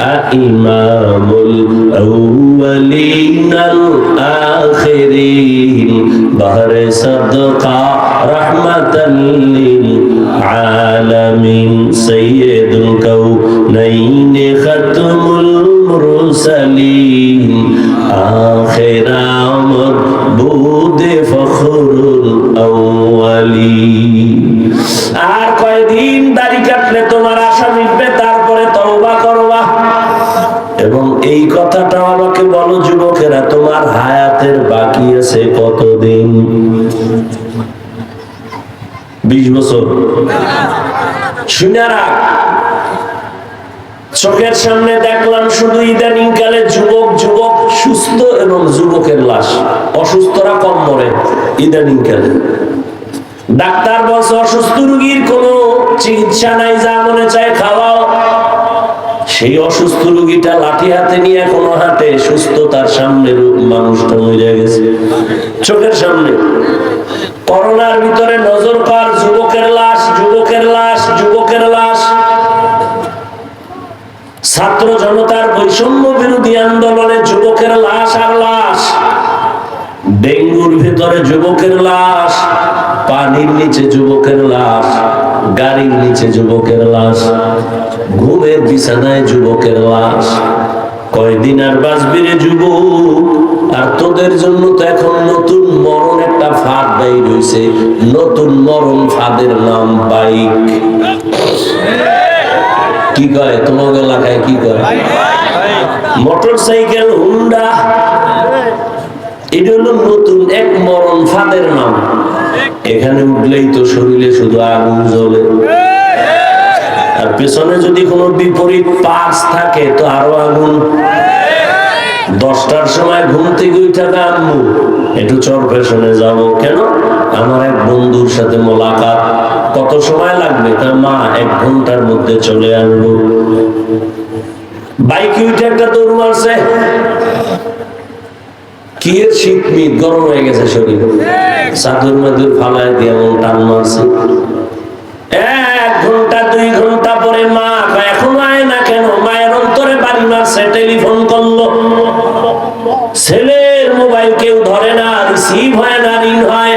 إمام الأولين الآخرين. بحر صدقة رحمة للعالمين. سيد الكونين ختم المرسلين. آخر বিশ বছর। শুনারা চোখের সামনে দেখলাম শুধু ইদানিং কালে যুবক যুবক, সুস্থ এবং যুবকের লাশ। অসুস্থরা কম মরে ইদানিং কালে। ডাক্তার বলছে, অসুস্থ রুগীর কোন চিকিৎসা নাই, যা মনে চায় খাওয়াও। সেই অসুস্থ রুগীটা লাঠি হাতে নিয়ে কোনো হাতে সুস্থতার সামনে রূপ মানুষটা মরে গেছে। চোখের সামনে। করোনার ভিতরে নজর কর, যুবকের লাশ যুবকের লাশ যুবকের লাশ। ছাত্র জনতার বৈষম্য বিরোধী আন্দোলনে যুবকের লাশ আর লাশ। ডেঙ্গুর ভিতরে যুবকের লাশ, পানির নিচে যুবকের লাশ। গাড়ির নিচে যুবকের লাশ ঘুমের বিছানায় যুবকের লাশ। কয়দিন আর বাঁচবি রে যুবক? আর তোদের জন্য তো এখন নতুন মরণ একটা ফাঁদ দেয় রয়েছে নতুন মরণ ফাঁদের নাম বাইক। কি কয়? তোমার এলাকায় কি কয়? Motorcycle Honda. এটা হলো নতুন এক মরণ ফাঁদের নাম। এখানে উঠলেই তো শরীরে শুধু আগুন জ্বলে। আর পেছনে যদি কোনো বিপরীত থাকে, তো আরও আগুন। দশটার সময় ঘুম থেকে উঠে আনব একটু চর পেছনে যাব। কেন? আমার এক বন্ধুর সাথে মোলাকাত। কত সময় লাগবে? তা মা, এক ঘণ্টার মধ্যে চলে আসব। বাইকে উঠে একটা দৌড় মারছে। কি এর শীত মিট গরম হয়ে গেছে শরীর। চাদর মাদুর ফালায় দিয়ে এমন টান মারছে এক ঘণ্টা, দুই ঘণ্টা পরে মা এখন আয় না কেন? মায়ের অন্তরে বাড়ি মারছে, টেলিফোন করল। ছেলের মোবাইল কেউ ধরে না রিসিভ হয় না রিং হয়।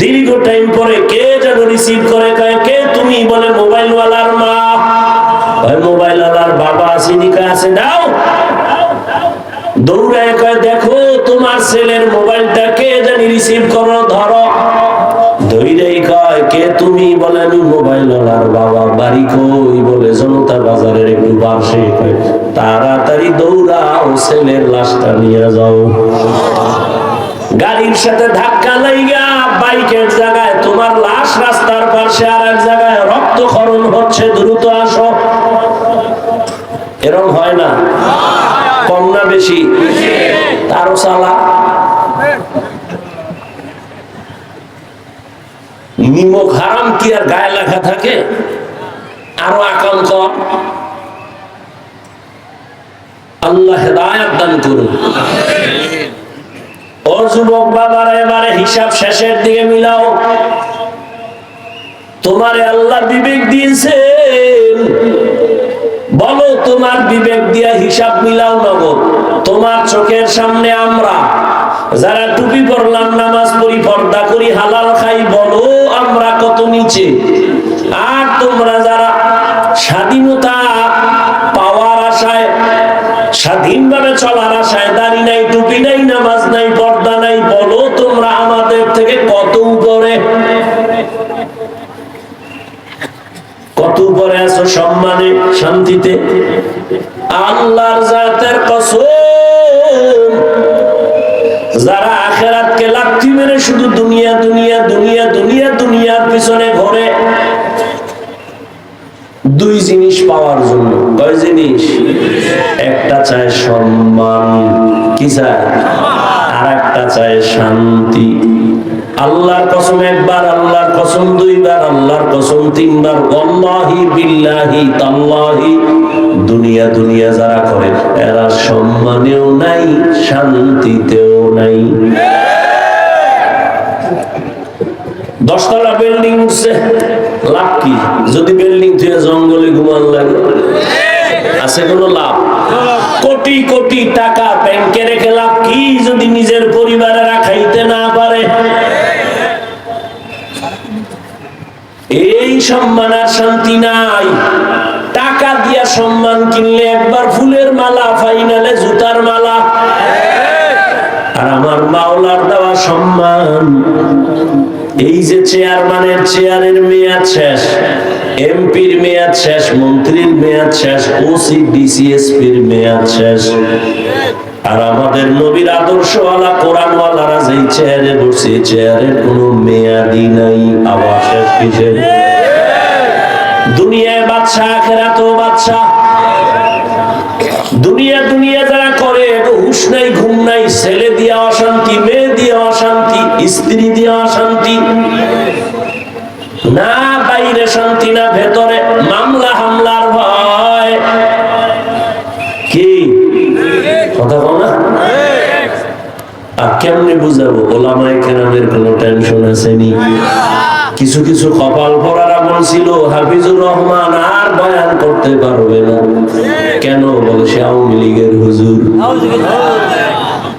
দীর্ঘ টাইম পরে কে যেন রিসিভ করে, কয়, কে তুমি? বলে মোবাইল ওয়ালার মা। মোবাইল ওয়ালার বাবা আসেনি কা আছে দাও দৌড়ায় কয়, দেখো, তোমার ছেলের মোবাইলটা কে জানি রিসিভ করো ধরো। ধৈরেই কয়, কে তুমি? বলে, আমি মোবাইল ওলার বাবা। বাড়ি কই? বলে, জনতা বাজারের একটু কয়, তাড়াতাড়ি দৌড়াও, ছেলের লাশটা নিয়ে যাও। গাড়ির সাথে ধাক্কা লাইগা বাইকের জায়গায় তোমার লাশ রাস্তার পাশে আর এক জায়গায় রক্তক্ষরণ হচ্ছে দ্রুত আসো এরম হয় না কম না বেশি তারও সালা নিমক হারাম কি আর গায়ে লেখা থাকে? আরও আকাঙ্ক আল্লাহ হেদায়াত দান করুন। ও যুবক বাবারা, এবারে হিসাব শেষের দিকে মিলাও। তোমারে আল্লাহ বিবেক দিয়েছেন। বলো, তোমার বিবেক দিয়া হিসাব মিলাও নগদ। তোমার চোখের সামনে আমরা, যারা টুপি পরলাম, নামাজ পড়ি, পর্দা করি, হালাল খাই, বলো, আমরা কত নিচে? আর তোমরা যারা স্বাধীনতা পাওয়ার আশায়, স্বাধীনভাবে চলার আশায়, দাড়ি নাই, টুপি নাই, নামাজ নাই সম্মানে, শান্তিতে। আল্লাহর জাতের কসম, যারা আখেরাতকে লাথি মেরে শুধু দুনিয়া দুনিয়া দুনিয়া দুনিয়া, দুনিয়ার পিছনে ঘরে, দুই জিনিস পাওয়ার জন্য। কয় জিনিস? একটা চায় সম্মান, কি চায়? আর একটা চায় শান্তি। আল্লাহর কসম একবার, আল্লাহর কসম দুইবার, আল্লাহর কসম তিনবার। অল্লাহি বিল্লাহি তাল্লাহি। দুনিয়া দুনিয়া যারা করে, এরা সম্মানেও নাই, শান্তিতেও নাই। দশতলা বিল্ডিং উঠছে লাভ কি? যদি বিল্ডিং থেকে জঙ্গলে ঘুমান লাগে। আছে কোনো লাভ? কোটি কোটি টাকা ব্যাংকে রেখে সম্মান আর শান্তি নাই। টাকা দিয়া সম্মান কিনলে একবার ফুলের মালা, ফাইনালে জুতার মালা। আর আমার মাওলার দেওয়া সম্মান, এই যে চেয়ারম্যানের চেয়ারের মেয়াদ শেষ, এমপির মেয়াদ শেষ, মন্ত্রীর মেয়াদ শেষ, ওসি ডিসিএসপির মেয়াদ শেষ। আর আমাদের নবীর আদর্শওয়ালা, কোরআনওয়ালারা যেই চেয়ারে বসে চেয়ারের কোনো মেয়াদি নাই, আবার শেষ কিসের দুনিয়া দুনিয়া যারা করে নাই, ঘুম নাই, ছেলে অশান্তি, মেয়ে অশান্তি, স্ত্রী অশান্তি। না বাইরে শান্তি, না ভেতরে মামলা, হামলার আর কেমনে বুঝাবো? ওলামায় কেরামের টেনশন আসেনি। কিছু কিছু কপাল পরারা বলছিল হাফিজুর রহমান আর বয়ান করতে পারবে না। কেন? বলে সে আওয়ামী লীগের হুজুর।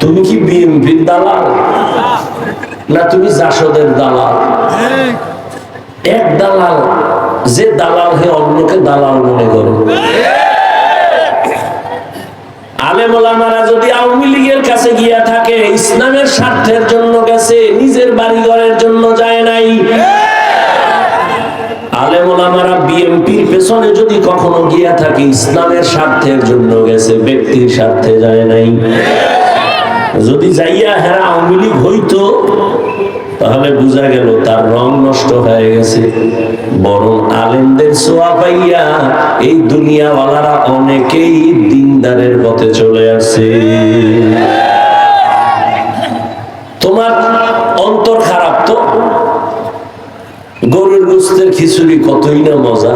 তুমি কি বিএনপির দালাল? না, তুমি জাসদের দালাল? এক দালাল, যে দালাল হে অন্যকে দালাল মনে করে। ইসলামের স্বার্থের জন্য গেছে, নিজের বাড়ি ঘরের জন্য যায় নাই। আলেমোলামারা বিএমপির পেছনে যদি কখনো গিয়া ইসলামের স্বার্থের জন্য গেছে ব্যক্তির স্বার্থে যায় নাই। যদি যাইয়া হেরা আওয়ামী লীগ হইতো, তাহলে বোঝা গেল তার রং নষ্ট হয়ে গেছে। বরং আলেমদের সোয়া পাইয়া এই দুনিয়াওয়ালারা অনেকেই দিনদারের পথে চলে আসে। তোমার অন্তর খারাপ তো গরুর গোস্তের খিচুড়ি কতই না মজা।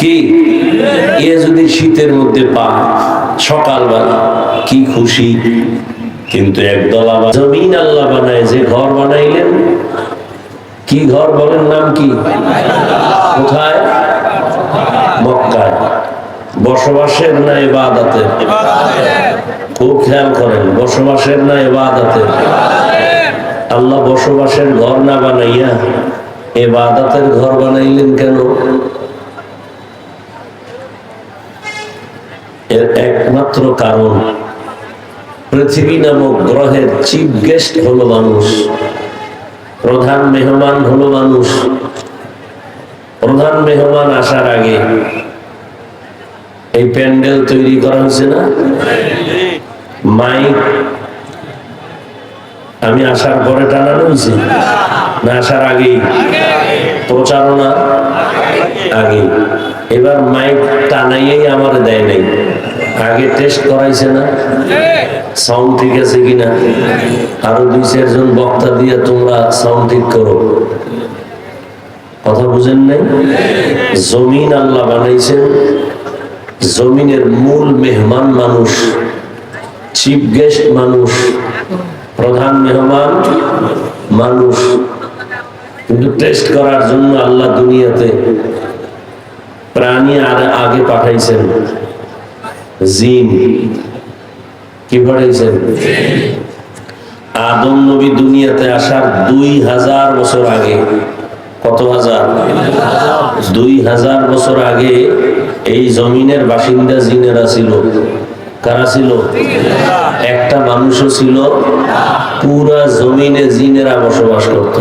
কি? এ যদি শীতের মধ্যে পা, সকালবেলা কি খুশি। কিন্তু একদল আবার জমিন আল্লাহ বানায়, যে ঘর বানাইলেন, কি ঘর বলেন নাম কি? কোথায়? বসবাসের খুব খেয়াল করেন, বসবাসের আল্লাহ বসবাসের ঘর না বানাইয়া এবাদাতের ঘর বানাইলেন কেন? এর একমাত্র কারণ, পৃথিবী নামক গ্রহের চিফ গেস্ট হলো মানুষ, প্রধান মেহমান হলো মানুষ। প্রধান মেহমান আসার আগে এই প্যান্ডেল তৈরি করা হয়েছে না? মাইক, আমি আসার পরে টানানো হয়েছে। আসার আগেই। প্রচারণা আগে। এবার মাইক টানাইয়াই আমার দেয় নাই। আগে টেস্ট করাইছে না? সাউন্ড ঠিক আছে কিনা? আরও দুই চারজন বক্তা দিয়ে তোমরা সাউন্ড ঠিক করো। কথা বুঝেন নাই? জমিন আল্লাহ বানাইছেন। জমিনের মূল মেহমান মানুষ চিফ গেস্ট মানুষ, প্রধান মেহমান মানুষ। কিন্তু টেস্ট করার জন্য আল্লাহ দুনিয়াতে প্রাণী আর আগে পাঠাইছেন। জিন কি পাঠাইছেন? আদম নবী দুনিয়াতে আসার দুই হাজার বছর আগে। কত হাজার? দুই হাজার বছর আগে এই জমিনের বাসিন্দা জিনেরা ছিল। কারা ছিল? একটা মানুষও ছিল। পুরা জমিনে জিনেরা বসবাস করত।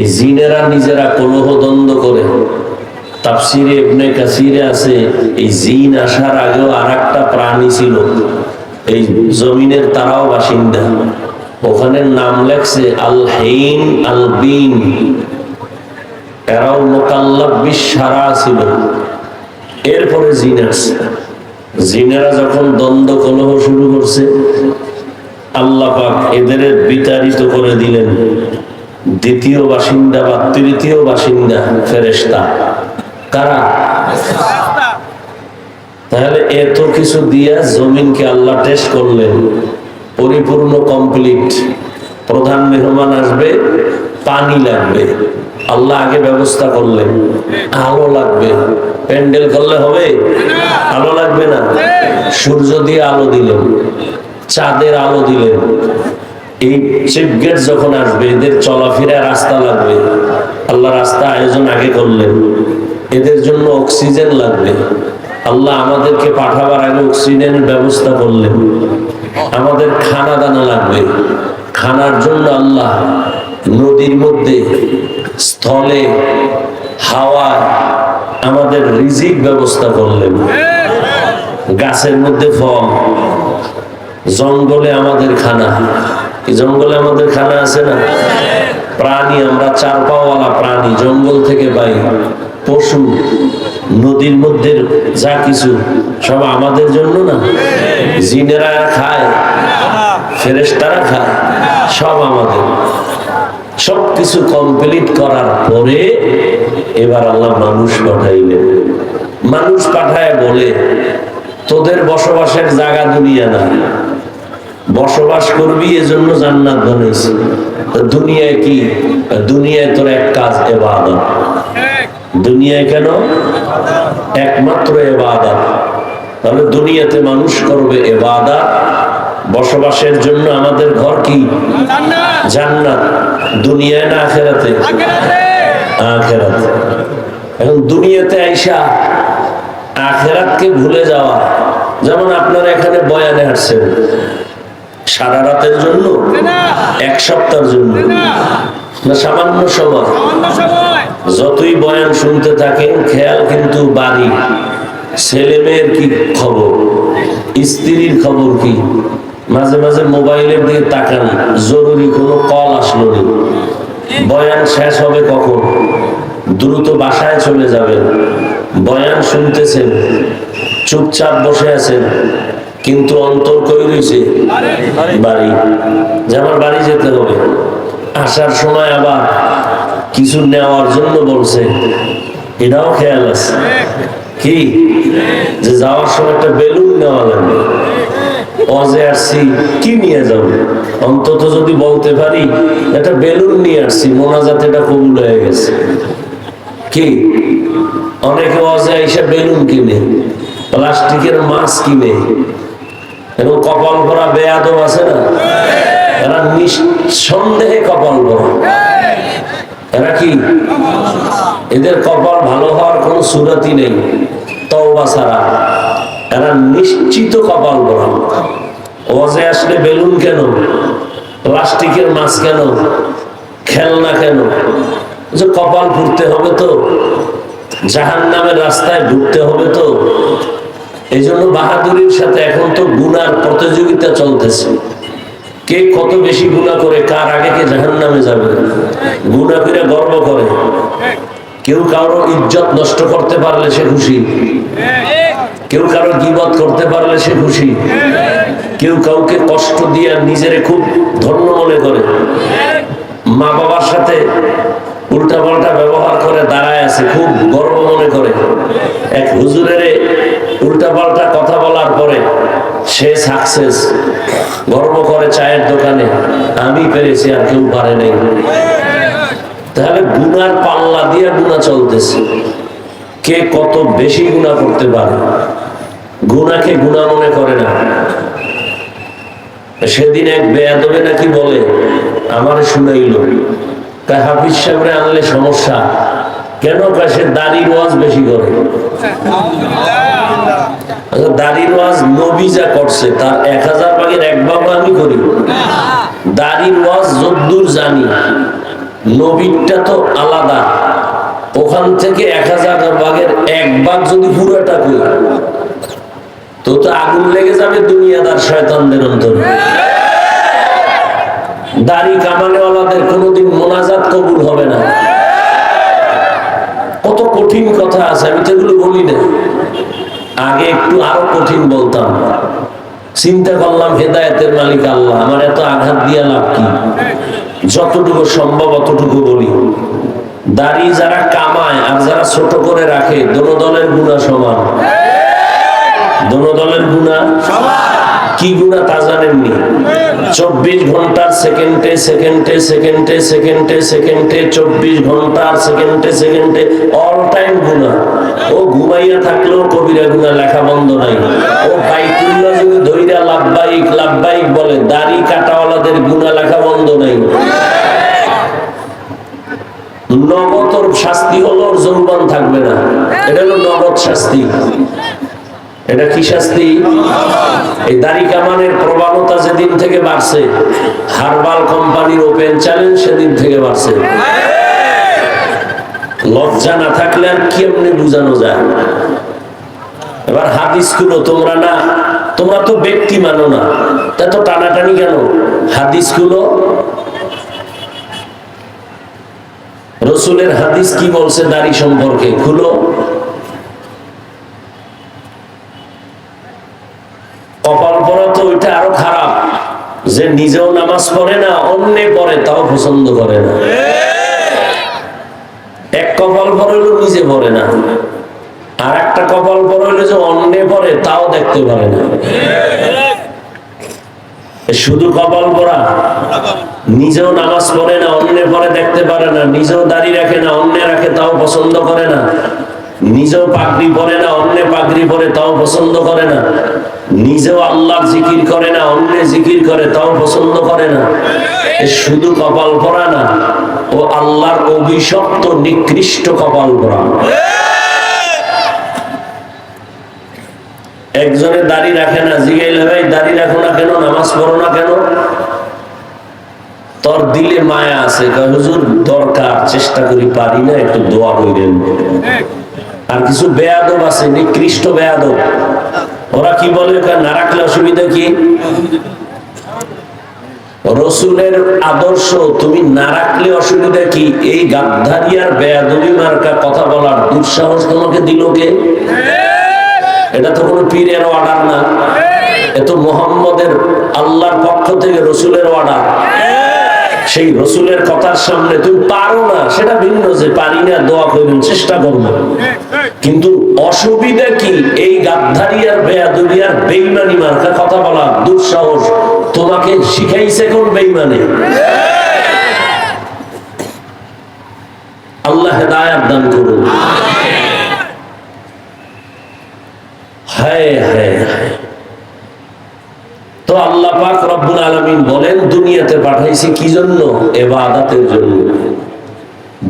এই জিনেরা নিজেরা কলহ দ্বন্দ্ব করে। তাফসিরে ইবনে কাসিরে আছে, এই জিন আসার আগেও আর একটা প্রাণী ছিল। এই জমিনের তারাও বাসিন্দা। ওখানে নাম লেখছে আল হেইন আল বিন এরাও মোকাল্লাব বিশারা ছিল। এরপরে জিন আসছে। জিনেরা যখন দ্বন্দ্ব কলহ শুরু করছে, আল্লাহ পাক এদের বিতাড়িত করে দিলেন। দ্বিতীয় বাসিন্দা বা তৃতীয় বাসিন্দা ফেরেস্তা কারা? তাহলে এত কিছু দিয়া জমিনকে আল্লাহ টেস্ট করলেন। পরিপূর্ণ কমপ্লিট প্রধান মেহমান আসবে, পানি লাগবে। আল্লাহ আগে ব্যবস্থা করলেন। আলো লাগবে। প্যান্ডেল করলে হবে? আলো লাগবে না? সূর্য দিয়ে আলো দিলেন। চাঁদের আলো দিলেন। এই চিপ গেট যখন আসবে, এদের চলাফেরা রাস্তা লাগবে। আল্লাহ রাস্তা আয়োজন আগে করলেন। এদের জন্য অক্সিজেন লাগবে। আল্লাহ আমাদেরকে পাঠাবার আগে অক্সিজেনের ব্যবস্থা করলেন। আমাদের খানা দানা লাগবে। খানার জন্য আল্লাহ নদীর মধ্যে, স্থলে হাওয়া আমাদের রিজিক ব্যবস্থা করলেন। গাছের মধ্যে ফল, জঙ্গলে আমাদের খানা। এই জঙ্গলে আমাদের খানা আছে না? প্রাণী, আমরা চার পাওয়ালা প্রাণী, জঙ্গল থেকে পাই পশু, নদীর মধ্যে যা কিছু, সব আমাদের জন্য না? জিনেরা খায়, ফেরেশতারা খায়, সব আমাদের। সব কিছু কমপ্লিট করার পরে এবার আল্লাহ মানুষ পাঠাইলেন। মানুষ পাঠায় বলে, তোদের বসবাসের জায়গা দুনিয়া না। বসবাস করবি, এজন্য জান্নাত বানাইছি দুনিয়ায় কি? দুনিয়ায় তোর এক কাজ এবাদত। দুনিয়ায় কেন? একমাত্র এবাদত। তাহলে দুনিয়াতে মানুষ করবে এবাদত। বসবাসের জন্য আমাদের ঘর কি? জান্নাত। দুনিয়ায় না আখেরাতে? আখেরাতে। এখন দুনিয়াতে আইসা আখেরাতকে ভুলে যাওয়া। যেমন আপনারা এখানে বয়ানে আসছেন সারা রাতের জন্য? এক সপ্তাহের জন্য? না সামান্য সময়। যতই বয়ান শুনতে থাকেন খেয়াল কিন্তু বাড়ি। ছেলে মেয়ের কি খবর? স্ত্রীর খবর কি? মাঝে মাঝে মোবাইলের দিকে তাকান। জরুরি কোনো কল আসলো নি। বয়ান শেষ হবে কখন? দ্রুত বাসায় চলে যাবেন। বয়ান শুনতেছেন। চুপচাপ বসে আছেন। কিন্তু অন্তর কই রয়েছে বাড়ি। যে আমার বাড়ি যেতে হবে। আসার সময় আবার কিছু নেওয়ার জন্য বলছে। এটাও খেয়াল আছে। কি? যে যাওয়ার সময় একটা বেলুন নেওয়া লাগবে। অজে আসছি কি নিয়ে যাব? অন্তত যদি বলতে পারি, একটা বেলুন নিয়ে আসছি, মোনাজাতে এটা কবুল হয়ে গেছে। কি? অনেকে অজে এসে বেলুন কিনে, প্লাস্টিকের মাছ কিনে কপাল ভরা বেয়াদব আছে না? এরা নিঃসন্দেহে কপাল ভরা। এরা কি? এদের কপাল ভালো হওয়ার কোন সুরতি নেই, তওবা ছাড়া। এরা নিশ্চিত কপাল ভরা। ওয়াজে আসলে বেলুন কেন? প্লাস্টিকের মাছ কেন? খেলনা কেন? যে কপাল ফুটতে হবে তো জাহান নামের রাস্তায় ঢুকতে হবে তো এই জন্য বাহাদুরির সাথে এখন তো গুনার প্রতিযোগিতা চলতেছে। কে কত বেশি গুণা করে, কার আগে কে জাহান নামে যাবে? গুণা করে গর্ব করে। কেউ কারও ইজ্জত নষ্ট করতে পারলে সে খুশি। কেউ কারও গিবত করতে পারলে সে খুশি। কেউ কাউকে কষ্ট দিয়ে নিজেরে খুব ধন্য মনে করে। মা বাবার সাথে উল্টা পাল্টা ব্যবহার করে দাঁড়ায় আছে, খুব গর্ব মনে করে। এক হুজুরের উল্টা পাল্টা কথা বলার পরে সে সাকসেস গর্ব করে চায়ের দোকানে, আমি পেরেছি আর কেউ পারে নাই। তাহলে গুনার পাল্লা দিয়ে গুণা চলতেছে। কে কত বেশি গুণা করতে পারে? গুনাকে গুণা মনে করে না। সেদিন এক বেয়াদবে নাকি বলে, আমার শুনাইল। তাই হাফিজ সাহেবরে আনলে সমস্যা। কেন কাছে দাড়ির ওয়াজ বেশি করে? আচ্ছা, দাড়ির ওয়াজ নবী যা করছে তার এক হাজার ভাগের এক ভাগ আমি করি। দাড়ির ওয়াজ যদ্দূর জানি নবীরটা তো আলাদা। ওখান থেকে এক হাজার ভাগের এক ভাগ যদি পুরোটা করি তো তো আগুন লেগে যাবে দুনিয়াদার শয়তানদের অন্তরে। দাড়ি কামানেওয়ালাদের কোনোদিন মোনাজাত কবুল হবে না। কত কঠিন কথা আছে, আমি তো এগুলো বলি না আগে একটু আরও কঠিন বলতাম। চিন্তা করলাম, হেদায়তের মালিক আল্লাহ, আমার এত আঘাত দিয়া লাভ কি? যতটুকু সম্ভব অতটুকু বলি। দাড়ি যারা কামায় আর যারা ছোট করে রাখে, দোনো দলের গুণা সমান। দোনো দলের গুণা কি গুণা তা জানেননি? চব্বিশ ঘণ্টার সেকেন্ডে সেকেন্ডে সেকেন্ডে সেকেন্ডে সেকেন্ডে, চব্বিশ ঘণ্টার সেকেন্ডে সেকেন্ডে অল টাইম গুণা। ও ঘুমাইয়া থাকলেও কবিরা গুণা লেখা বন্ধ নাই। ও বাইতুল্লাহ যদি ধৈরা লাভবাহিক লাভবাহিক বলে, দাড়ি কাটাওয়ালাদের গুণা লেখা বন্ধ নাই। নগদর শাস্তি হলো ওর থাকবে না। এটা হলো নগদ শাস্তি। এটা কি শাস্তি? এই দাড়ি কামানের প্রবণতা যেদিন থেকে বাড়ছে, হারবাল কোম্পানির ওপেন চ্যালেঞ্জ সেদিন থেকে বাড়ছে। লজ্জা না থাকলে আর কেমনে বুঝানো যায়? এবার হাদিসগুলো তোমরা না, তোমরা তো ব্যক্তি মানো না। তা তো টানাটানি কেন? হাদিসগুলো রসুলের হাদিস কি বলছে দাড়ি সম্পর্কে? খুলো। যে নিজেও নামাজ পড়ে না, অন্যে পড়ে, তাও পছন্দ করে না। এক কপাল পরে হলো নিজে পড়ে না। আর একটা কপাল পরে হলো যে অন্যে পড়ে, তাও দেখতে পারে না। শুধু কপাল পরা নিজেও নামাজ পড়ে না অন্যের পরে দেখতে পারে না, নিজেও দাড়ি রাখে না, অন্য রাখে, তাও পছন্দ করে না। নিজেও পাগড়ি পরে না, অন্য পাগড়ি পরে, তাও পছন্দ করে না। নিজেও আল্লাহর জিকির করে না অন্য জিকির করে, তাও পছন্দ করে না। শুধু কপাল পরা না, ও আল্লাহর অভিশপ্ত, নিকৃষ্ট কপাল পরা। একজনে দাড়ি রাখে না, জিগাইলে ভাই দাড়ি রাখো না কেন, নামাজ পড়ো না কেন? তোর দিলে মায়া আছে হুজুর, দরকার, চেষ্টা করি, পারি না, একটু দোয়া কইরেন। আর কিছু বেয়াদব আছে, নিকৃষ্ট বেয়াদব। ওরা কি বলে? না রাখলে অসুবিধা কি? রসুলের আদর্শ, তুমি না রাখলে অসুবিধা কি? এই গাদ্ধারিয়ার বেয়াদবি মার্কা কথা বলার দুঃসাহস তোমাকে দিল কে? এটা তো কোনো পীরের অর্ডার না। এ তো মোহাম্মদের আল্লাহর পক্ষ থেকে রসুলের অর্ডার সেই রসুলের কথার সামনে তুমি পারো না, সেটা ভিন্ন যে পারি না, দোয়া করুন চেষ্টা করব। কিন্তু অসুবিধা কি? এই গাদ্ধারিয়ার বেয়াদুরিয়ার বেইমানি মার্কা কথা বলা দুঃসাহস। তোমাকে শিখাইছে কোন বেইমানে? আল্লাহ হেদায়াত দান করুন। হায় হায় হায়। তো আল্লাহ পাক রব্বুল দুনিয়াতে পাঠাইছি কি জন্য এবাদাতের জন্য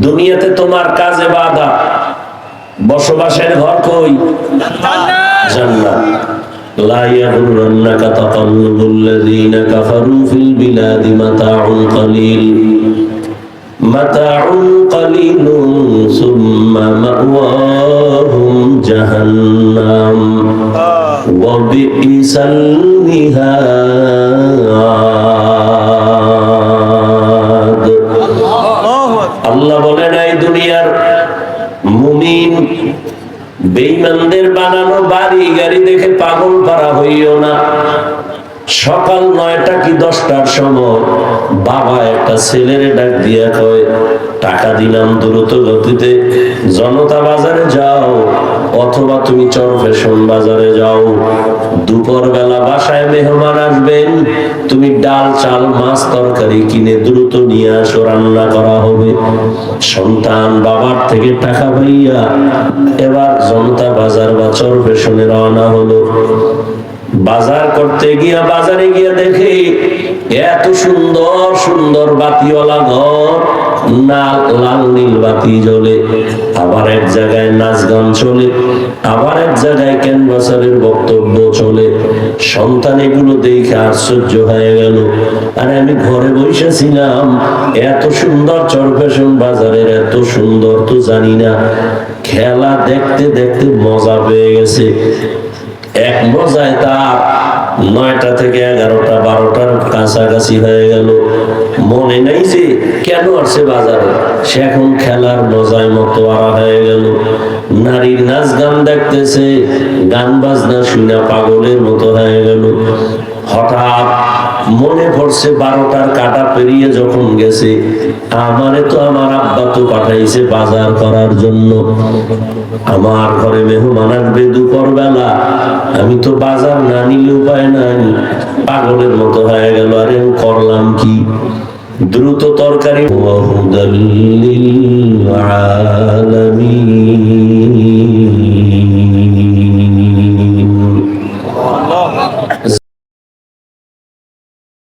দুনিয়াতে তোমার কাজ এবাদত বসবাসের ঘর কই জান্নাত لا يغرنك تقلب الذين كفروا في البلاد متاع قليل متاع قليل ثم مأواهم جهنم وبئس المهاد আল্লাহ বলেন এই দুনিয়ার মুমিন বেঈমানদের বানানো বাড়ি গাড়ি দেখে পাগল পারা হইও না সকাল নয়টা কি দশটার সময় বাবা একটা ছেলের ডাক দিয়া কয়, টাকা দিলাম দ্রুত গতিতে, জনতা বাজারে যাও, অথবা তুমি চর ফ্যাশন বাজারে যাও। দুপুর বেলা বাসায় মেহমান আসবেন, তুমি ডাল, চাল, মাছ, তরকারি কিনে দ্রুত নিয়ে আসো, রান্না করা হবে। সন্তান বাবার থেকে টাকা পাইয়া এবার জনতা বাজার বা চর ফ্যাশনে রওনা হলো। বাজার করতে গিয়া বাজারে গিয়া দেখে, এত সুন্দর সুন্দর বাতিওয়ালা ঘর, লাল নীল বাতি জ্বলে। আবার এক জায়গায় নাচ গান চলে, আবার এক জায়গায় ক্যানভাসারের বক্তব্য চলে। সন্তান এগুলো দেখে আশ্চর্য হয়ে গেল। আরে আমি ঘরে বসেছিলাম এত সুন্দর চরপেশন বাজারের এত সুন্দর তো জানি না। খেলা দেখতে দেখতে মজা পেয়ে গেছে। এক মজায় তার নয়টা থেকে এগারোটা, বারোটার কাছাকাছি হয়ে গেল। মনে নেই যে কেন আসছে বাজারে। সে এখন খেলার মজায় মতো আড়া হয়ে গেল। নারীর নাচ গান দেখতেছে, গান বাজনা শুনে পাগলের মতো হয়ে গেল। হঠাৎ মনে পড়ছে বারোটার কাটা পেরিয়ে যখন গেছে, আমারে তো আমার আব্বা তো পাঠাইছে বাজার করার জন্য। আমার ঘরে মেহমান আসবে দুপুর বেলা আমি তো বাজার না নিলে উপায় নাই পাগলের মতো হয়ে গেল, আরে করলাম কি? দ্রুত তরকারি আলামিন।